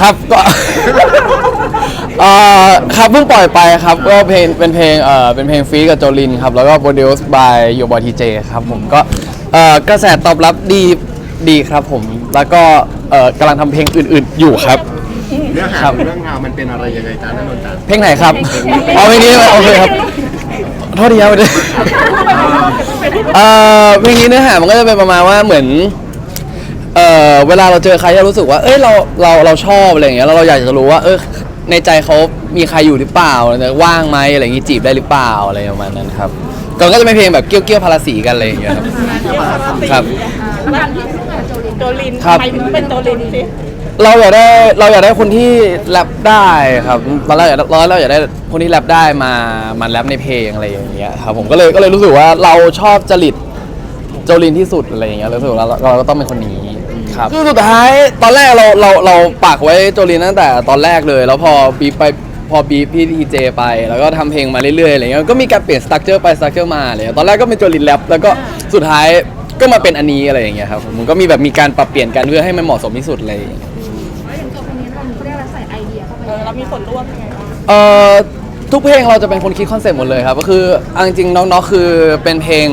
ครับก็ เอ่อครับเพิ่งปล่อยไปครับก็เพลงเป็นเพลงเอ่อเป็นเพลงฟรีกับโจลินครับแล้วก็โปรดิวส์บายโยบอยทีเจครับผมก็เอ่อกระแสตอบรับดีดีครับผมแล้วก็เอ่อกำลังทำเพลงอื่นๆอยู่ครับเนื้อหาครับเรื่องราวมันเป็นอะไรยังไงจ้านันนท์จ้าเพลงไหนครับเอาเพลงนี้โอเคครับโทษทีครับ เอ่อเพลงนี้เนื้อหามันก็จะเป็นประมาณว่าเหมือน เอ่อเวลาเราเจอใครเรารู้สึกว่าเอ้ยเราเราเราชอบอะไรอย่างเงี้ยแล้วเราอยากจะรู้ว่าเออในใจเขามีใครอยู่หรือเปล่าอะไรเงี้ยว่างไหมอะไรอย่างงี้จีบได้หรือเปล่าอะไรประมาณนั้นครับก่อนก็จะเป็นเพลงแบบเกี้ยวเกี้ยวพาราสีกันอะไรอย่างเงี้ยครับครับการที่โจลินครับทำไมถึงเป็นโจลินสิเราอยากได้เราอยากได้คนที่แรปได้ครับตอนแรกอยากเราเราอยากได้คนที่แรปได้มามาแรปในเพลงอะไรอย่างเงี้ยครับผมก็เลยก็เลยรู้สึกว่าเราชอบจริตโจลินที่สุดอะไรอย่างเงี้ยเลยรู้สึกว่าเราเราก็ต้องเป็นคนนี้ ครับ คือสุดท้ายตอนแรกเราเราเราปักไว้โจลินตั้งแต่ตอนแรกเลย แล้วพอบีบไปพอบีบพี่ทีเจไป แล้วก็ทำเพลงมาเรื่อยๆอะไรเงี้ยก็มีการเปลี่ยนสตั๊กเจอร์ไปสตั๊กเจอร์มาอะไรเลยตอนแรกก็เป็นโจลินแรปแล้วก็สุดท้ายก็มาเป็นอันนี้อะไรอย่างเงี้ยครับผมมันก็มีแบบมีการปรับเปลี่ยนกันเพื่อให้มันเหมาะสมที่สุดเลยแล้วอย่างตัวคนนี้เราเขาเรียกอะไรใส่ไอเดียเข้าไปเออเรามีส่วนร่วมยังไงบ้างเอ่อทุกเพลงเราจะเป็นคนคิดคอนเซ็ปต์หมดเลยครับ ก็คือเอาจริงๆน้องๆคือเป็นเพลง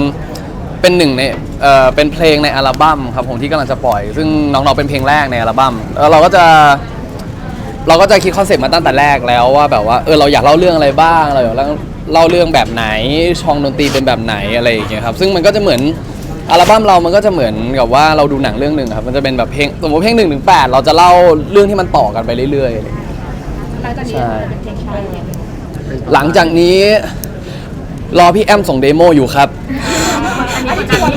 เป็นหนึ่งใน เอ่อเป็นเพลงในอัลบั้มครับผมที่กำลังจะปล่อย ซึ่งน้องๆเป็นเพลงแรกในอัลบั้มแล้วเราก็จะ เราก็จะคิดคอนเซ็ปต์มาตั้งแต่แรกแล้วว่าแบบว่าเออเราอยากเล่าเรื่องอะไรบ้างเราอยากเล่าเล่าเรื่องแบบไหนช่องดนตรีเป็นแบบไหนอะไรอย่างเงี้ยครับซึ่งมันก็จะเหมือนอัลบั้มเรามันก็จะเหมือนกับว่าเราดูหนังเรื่องหนึ่งครับมันจะเป็นแบบเพลงสมมติเพลงหนึ่งถึงแปดเราจะเล่าเรื่องที่มันต่อกันไปเรื่อยๆอะไรอย่างเงี้ยหลังจากนี้ใช่จะเป็นเพลงช้าหลังจากนี้รอพี่แอมส่งเดโมอยู่ครับ อันนี้คือการ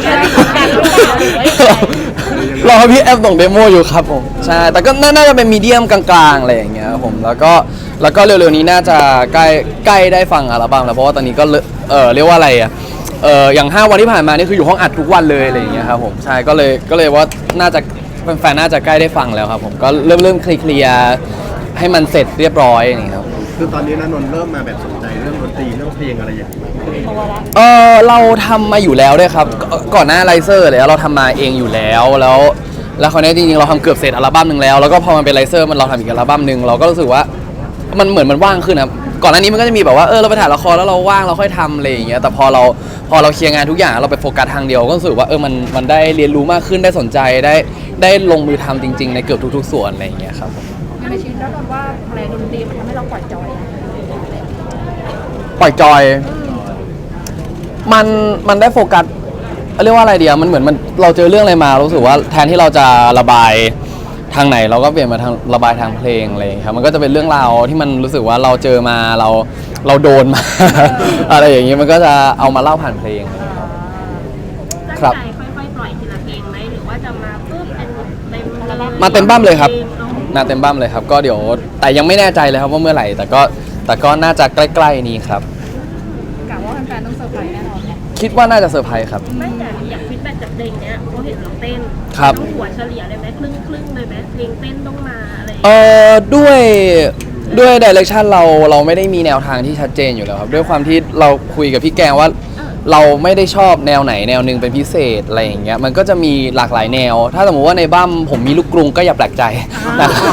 การหรือเปล่าหรือว่ายังไงรอพี่แอมส่งเดโมอยู่ครับผม ใช่ แต่ก็น่าน่าจะเป็นมีเดียมกลางๆอะไรอย่างเงี้ยครับผม แล้วก็แล้วก็เร็วๆนี้น่าจะใกล้ใกล้ได้ฟังอัลบั้มแล้วเพราะว่าตอนนี้ก็เลเออเรียกว่าอะไรอะเอออย่าง 5 วันที่ผ่านมานี่คืออยู่ห้องอัดทุกวันเลยอะไรอย่างเงี้ยครับผม ใช่ ก็เลยก็เลยว่าน่าจะแฟนๆน่าจะใกล้ได้ฟังแล้วครับผม ก็เริ่มเริ่มเคลียร์ๆให้มันเสร็จเรียบร้อยอย่างเงี้ยครับ คือตอนนี้นันนท์เริ่มมาแบบสนใจเรื่องดนตรีเรื่องเพลงอะไรอย่างนี้ยเออเราทำมาอยู่แล้วด้วยครับกก่อนหน้าไลเซอร์เลยเราทำมาเองอยู่แล้วแล้ว แล้วคราวนี้จริงๆเราทำเกือบเสร็จอัลบั้มหนึ่งแล้วแล้วก็พอมันเป็นไลเซอร์มันเราทำอีกอัลบั้มหนึ่งเราก็รู้สึกว่ามันเหมือนมันว่างขึ้นครับก่อนหน้านี้มันก็จะมีแบบว่าเออเราไปถ่ายละครแล้วเราว่างเราค่อยทำอะไรอย่างเงี้ยแต่พอเราพอเราเคลียร์งานทุกอย่างเราไปโฟกัสทางเดียวก็รู้สึกว่าเออมันมันได้เรียนรู้มากขึ้นได้สนใจได้ได้ลงมือทำจริง ๆ ในเกือบทุก ๆ ส่วนอะไรอย่างเงี้ยครับผม ในชีวิตแล้วเราว่าแรงดนตรีมันทำให้เราปล่อยจอยปล่อยจอย มันมันได้โฟกัสเรียกว่าอะไรเดียวมันเหมือนมันเราเจอเรื่องอะไรมารู้สึกว่าแทนที่เราจะระบายทางไหนเราก็เปลี่ยนมาทางระบายทางเพลงอะไรอย่างเงี้ยครับมันก็จะเป็นเรื่องราวที่มันรู้สึกว่าเราเจอมาเราเราโดนมา อะไรอย่างเงี้ยมันก็จะเอามาเล่าผ่านเพลง ครับ ตั้งใจค่อยๆปล่อยทีละเพลงไหมหรือว่าจะมาปุ๊บเป็นเต็มเลยมาเต็มบ้ามเลยครับ พง เนอะนาเต็มบ้ามเลยครับ ก็เดี๋ยวแต่ยังไม่แน่ใจเลยครับว่าเมื่อไหร่ แต่ก็แต่ก็น่าจะใกล้ๆนี้ครับ กะว่าแฟนๆต้องเซอร์ไพรส์แน่นอนเนี่ยคิดว่าน่าจะเซอร์ไพรส์ครับ ไม่แต่อยากฟีดแบ็กจากเพลงเนี้ยเพราะเห็นเราเต้นครับ ต้องหัวเฉลี่ยเลยไหมครึ่งครึ่งๆเลยไหมเพลงเต้นต้องมาอะไรอย่างเอเงี้ยอด้วยด้วยดิเรกชันเราเราไม่ได้มีแนวทางที่ชัดเจนอยู่แล้วครับ ด้วยความที่เราคุยกับพี่แกงว่า เราไม่ได้ชอบแนวไหนแนวหนึ่งเป็นพิเศษอะไรอย่างเงี้ยมันก็จะมีหลากหลายแนว ถ้าสมมติว่าในบ้ามผมมีลูกกรุงก็อย่าแปลกใจนะครับ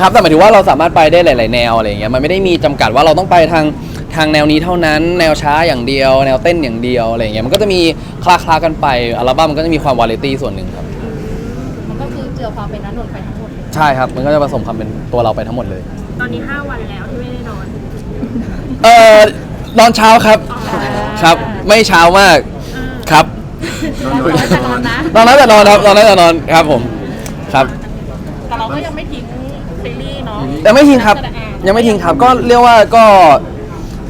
ครับแต่หมายถึงว่าเราสามารถไปได้หลาย ๆ แนวอะไรอย่างเงี้ยมันไม่ได้มีจำกัดว่าเราต้องไปทางทางแนวนี้เท่านั้น แนวช้าอย่างเดียว แนวเต้นอย่างเดียวอะไรอย่างเงี้ยมันก็จะมีคลาคลาๆกันไปอัลบั้มมันก็จะมีความวาไรตี้ส่วนหนึ่งครับมันก็คือเจือความเป็นนันนนท์ไปทั้งหมดเลยใช่ครับมันก็จะผสมความเป็นตัวเราไปทั้งหมดเลย ตอนนี้5วันแล้วที่ไม่ได้นอนเออ นอนเช้าครับครับ ไม่เช้ามากครับแต่นอนนะนอนนั้นแต่นอนครับนอนนั้นแต่นอนครับผมครับ แต่เราก็ยังไม่ทิ้งซีรีส์เนาะยังไม่ทิ้งครับ ยังไม่ทิ้งครับก็เรียกว่าก็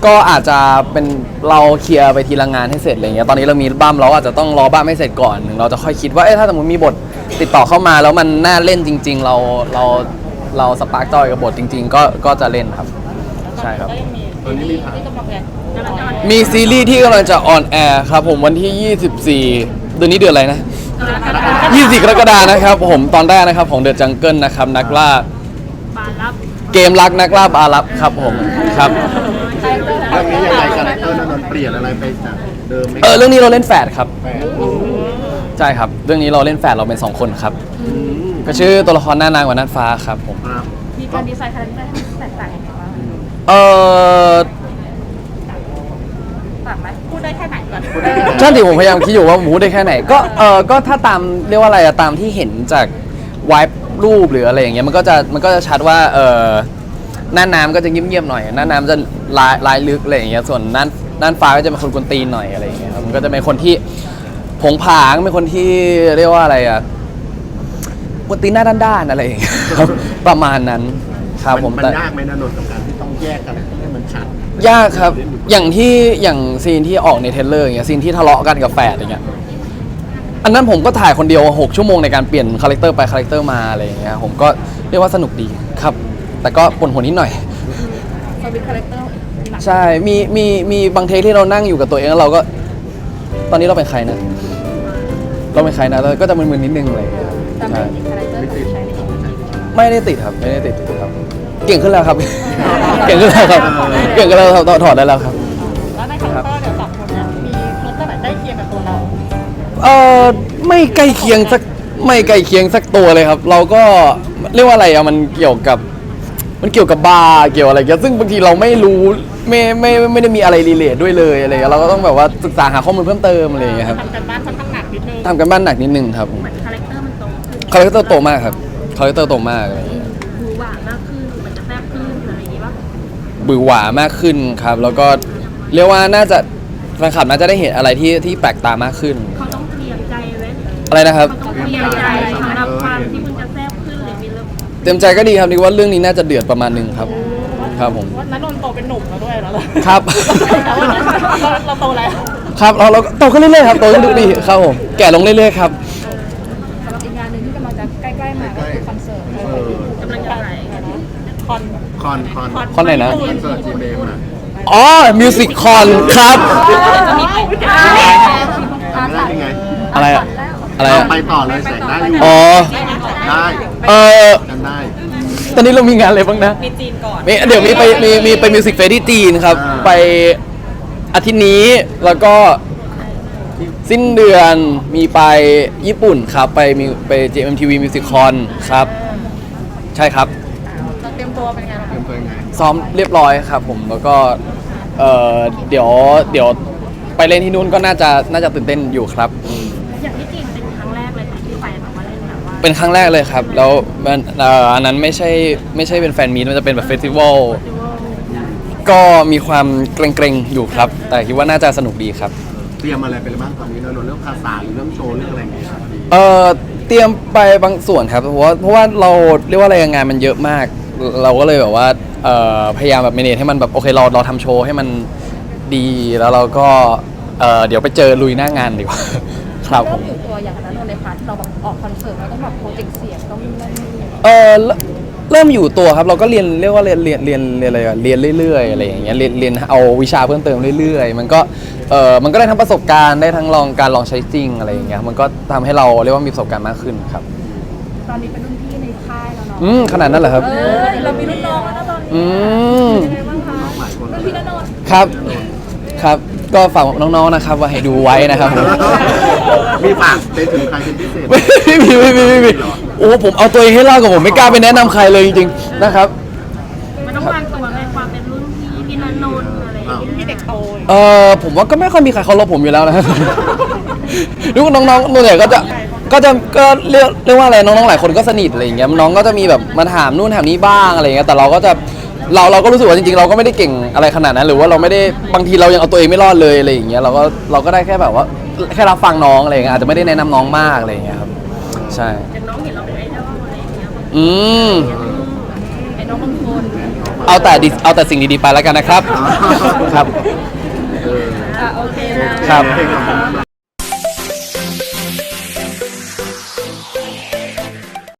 ก็อาจจะเป็นเราเคลียร์ไปทีละงานให้เสร็จอะไรเงี้ยตอนนี้เรามีบ้ามเราอาจจะต้องรอบ้ามให้เสร็จก่อนถึงเราจะค่อยคิดว่าเอ๊ะถ้าสมมติมีบทติดต่อเข้ามาแล้วมันน่าเล่นจริง ๆ เราเราเราสปาร์กจอยกับบทจริง ๆ ก็ก็จะเล่นครับ ใช่ครับก็ยังมี ตอนนี้มีถ่าย ที่กำลังแรงกำลังจะออนมีซีรีส์ที่กำลังจะออนแอร์ครับผมวันที่ 24เดือนนี้เดือนอะไรนะ 24กรกฎานะครับผมตอนแรกนะครับของเดอะจังเกิลนะครับนักล่าบานรับเกมรักนักล่าบารับครับผมครับเรื่องนี้ยังไงคาแรคเตอร์นันนท์เปลี่ยนอะไรไปจากเดิมไหมเออเรื่องนี้เราเล่นแฝดครับแฟนใช่ครับ เรื่องนี้เราเล่นแฝดเราเป็นสองคนครับอืมก็ชื่อตัวละครหน้านางกว่าน่านฟ้าครับผม ครับมีการดีไซน์คาแรคเตอร์ให้มันแตกต่างยังไงบ้าง เออต่างไหมพูดได้แค่ไหนก่อนช่างที่ผมพยายามคิดอยู่ว่าหมูได้แค่ไหน ก็เออก็ถ้าตามเรียกว่าอะไรอะตามที่เห็นจากวายรูปหรืออะไรอย่างเงี้ยมันก็จะมันก็จะชัดว่าเออหน้าน้ำก็จะเงียบๆหน่อยหน้าน้ำจะลายลายลึกอะไรอย่างเงี้ยส่วนน่านน่านฟ้าก็จะเป็นคนกวนตีนหน่อยอะไรอย่างเงี้ยครับมันก็จะเป็นคนที่ผงผางเป็นคนที่เรียกว่าอะไรอะกวนตีนหน้าด้านๆอะไรอย่างเงี้ยครับประมาณนั้นครับผม มันแต่ยากไหมนะนนท์กับการที่ต้อง แยกกันให้มันชัดยากครับ อย่างที่อย่างซีนที่ออกในเทรลเลอร์อย่างเงี้ยซีนที่ทะเลาะกันกับแฝดอย่างเงี้ย อันนั้นผมก็ถ่ายคนเดียว 6 ชั่วโมงในการเปลี่ยนคาแรคเตอร์ไปคาแรคเตอร์มาอะไรอย่างเงี้ยผมก็เรียกว่าสนุกดีครับ แต่ก็ปวดหัวนิดหน่อยสวิตคาแรคเตอร์หนักใช่ มี มี มีบางเทคที่เรานั่งอยู่กับตัวเองแล้วเราก็ ตอนนี้เราเป็นใครนะ เราเป็นใครนะเราก็จะมึนๆนิดนึงอะไรอย่างเลยแต่ไม่ใช่ติดคาแรคเตอร์ที่ใช้ในชีวิตจริง ไม่ได้ติดครับ ไม่ได้ติดครับ เก่งขึ้นแล้วครับ เก่งขึ้นแล้วครับ เก่งขึ้นแล้วครับถอดได้แล้วครับ แล้วในคาแรคเตอร์เดี๋ยวสองคนเนี่ยมีคาแรคเตอร์ไหนใกล้เคียงกับตัวเราเออไม่ใกล้เคียงสักไม่ใกล้เคียงสักตัวเลยครับ เราก็เรียกว่าอะไรอะมันเกี่ยวกับ มันเกี่ยวกับบาร์เกี่ยวอะไรเงี้ยซึ่งบางทีเราไม่รู้ไม่ไม่ไม่ได้มีอะไรรีเลทด้วยเลยอะไรเงี้ยเราก็ต้องแบบว่าศึกษาหาข้อมูลเพิ่มเติมอะไรอย่างเงี้ยครับทำกันบ้านค่อนข้างหนักนิดนึงทำกันบ้านหนักนิดนึงครับเหมือนคาแรคเตอร์มันโตขึ้นคาแรคเตอร์โตมากครับคาแรคเตอร์โตมากอะไรอย่างเงี้ย บือหวามากขึ้นครับ แล้วก็เรียกว่าน่าจะแฟนคลับน่าจะได้เห็นอะไรที่ที่แปลกตามากขึ้น เขาต้องเตรียมใจไว้อะไรนะครับ เขาต้องเตรียมใจสำหรับความที่มันจะแซ่บขึ้นหรือมีเรื่องเตรียมใจก็ดีครับนึกว่าเรื่องนี้น่าจะเดือดประมาณหนึงครับ ครับผม ว่านันนนท์โตเป็นหนุ่มแล้วด้วยแล้วเหรอครับ แต่ว่าเราเราโตแล้ว ครับเราเราก็โตขึ้นเรื่อยๆครับโตขึ้นทุกปีครับผมแก่ลงเรื่อยๆครับ คอนคอนคอนไหนนะ คอนเสิร์ตจีเมมอะอ๋อ มิวสิคคอนครับ จะมีของทำได้ยังไงอะไรอะอะไรเราอะไปต่อเลยแสงได้อยู่อ๋อ ได้เออกันได้ ตอนนี้เรามีงานอะไรบ้างนะ มีจีนก่อนมีเดี๋ยวมีไปมีมีไปมิวสิกเฟสที่จีนครับ อ่า ไปอาทิตย์นี้แล้วก็สิ้นเดือนมีไปญี่ปุ่นครับ ไปมีไป JMTV Music Con ครับ ใช่ครับเราเตรียมตัวเป็นไงบ้างเตรียมตัวยังไงซ้อมเรียบร้อยครับผมแล้วก็เออเดี๋ยวเดี๋ยวไปเล่นที่นู่นก็น่าจะน่าจะตื่นเต้นอยู่ครับ อย่างที่จีนเป็นครั้งแรกเลยค่ะที่ไปแบบว่าเล่นแบบว่าเป็นครั้งแรกเลยครับ แล้วมันเอ่ออันนั้นไม่ใช่ไม่ใช่เป็นแฟนมีตมันจะเป็นแบบเฟสติวัลก็มีความเกรงๆอยู่ครับ แต่คิดว่าน่าจะสนุกดีครับ เตรียมอะไรไปบ้างตอนนี้นะนนท์เรื่องภาษาหรือเรื่องโชว์เรื่องอะไรอย่างเงี้ยครับเออเตรียมไปบางส่วนครับเพราะว่าเพราะว่าเราเรียกว่าอะไรงานมันเยอะมาก เราก็เลยแบบว่าเอ่อพยายามแบบเมเนจให้มันแบบโอเคเราเราทำโชว์ให้มันดีแล้วเราก็เอ่อเดี๋ยวไปเจอลุยหน้างานดีกว่า ครับผเริ่มม อยู่ตัวอย่างนั้นในพาร์ทที่เราแบบออกคอนเสิร์ตเราต้องแบบโปรเจกต์เสียงต้องนั่นนี่เออเริ่มเริ่มอยู่ตัวครับเราก็เรียนเรียกว่าเรียนเรียนเรียนเรียนอะไรอะเรียนเรื่อยๆอะไรอย่างเงี้ยเรียนเรียนเอาวิชาเพิ่มเติมเรื่อยๆ มันก็เออมันก็ได้ทั้งประสบการณ์ได้ทั้งลองการลองใช้จริงอะไรอย่างเงี้ยมันก็ทำให้เราเรียกว่ามีประสบการณ์มากขึ้นครับ ตอนนี้เป็นรุ่น อืมขนาดนั้นเหรอครับ เออเรามีรุ่นน้องแล้วนะตอนนี้อืม เป็นยังไงบ้างคะรุ่นพี่ณนนท์ครับ ครับ ก็ฝากน้องๆนะครับ ว่าให้ดูไว้นะครับผม มีฝากไปถึงใครเป็นพิเศษไหม ไม่มีไม่มีไม่มีโอ้ผมเอาตัวเองให้รอดกับผมไม่กล้าไปแนะนำใครเลยจริงๆนะครับ มันต้องวางตัวในความเป็นรุ่นพี่พี่นันนนท์อะไรอย่างเงี้ยที่เด็กโตเออผมว่าก็ไม่ค่อยมีใครเคารพผมอยู่แล้วนะครับดูน้องๆส่วนใหญ่ก็จะ ก็จะก็เรียกเรียกว่าอะไรน้องๆหลายคนก็สนิทอะไรอย่างเงี้ยน้องก็จะมีแบบมาถามนู่นถามนี้บ้างอะไรอย่างเงี้ยแต่เราก็จะเราเราก็รู้สึกว่าจริงๆ เราก็ไม่ได้เก่งอะไรขนาดนั้น หรือว่าเราไม่ได้บางทีเรายังเอาตัวเองไม่รอดเลยอะไรอย่างเงี้ยเราก็เราก็ได้แค่แบบว่าแค่รับฟังน้องอะไรอย่างเงี้ยอาจจะไม่ได้แนะนำน้องมากอะไรอย่างเงี้ยครับใช่อย่างน้องเห็นเราเป็นไอดอลอะไรอย่างเงี้ยอืมไอ้น้องบางคนเอาแต่ดีเอาแต่สิ่งดีๆไปแล้วกันนะครับครับเอออะโอเคนะ ครับเพลงของ